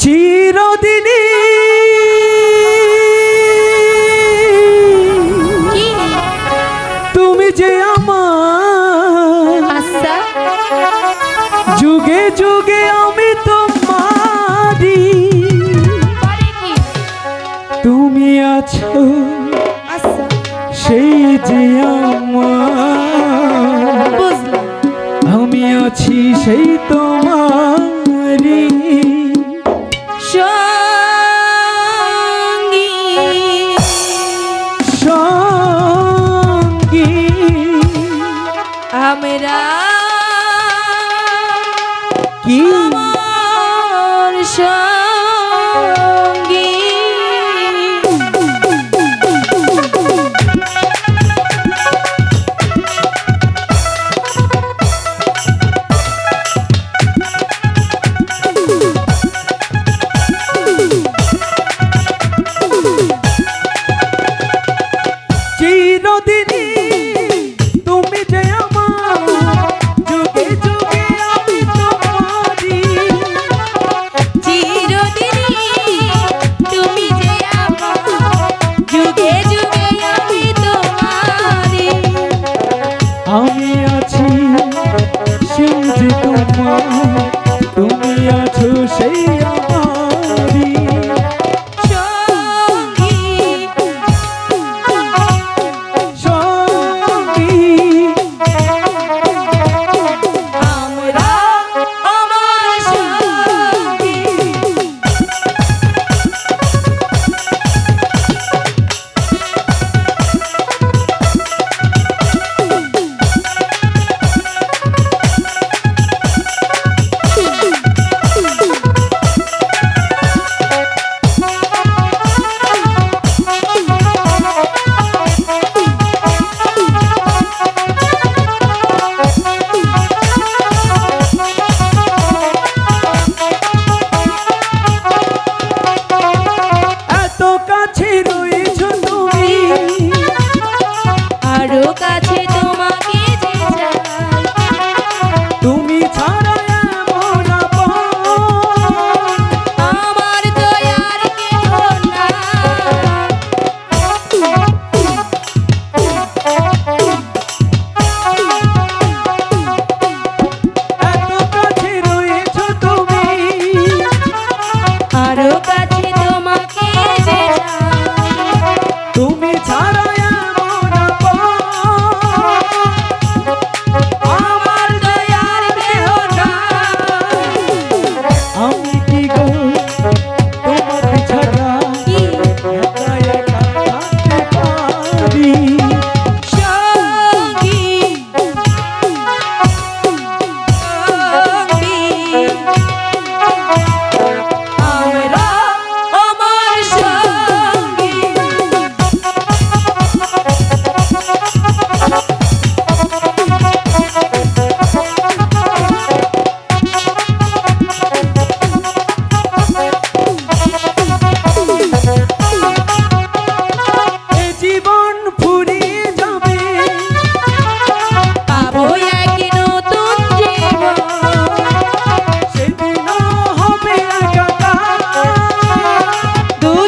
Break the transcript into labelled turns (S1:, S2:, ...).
S1: চিরদিনই তুমি যে আমার যুগে যুগে আমি তোমারি তুমি আছো সেই যে আমার। আমি আছি সেই তোমার। রাম
S2: রাম
S1: কি
S2: সঙ্গী।
S1: চিরদিনই তুমি যে
S2: পাইয়া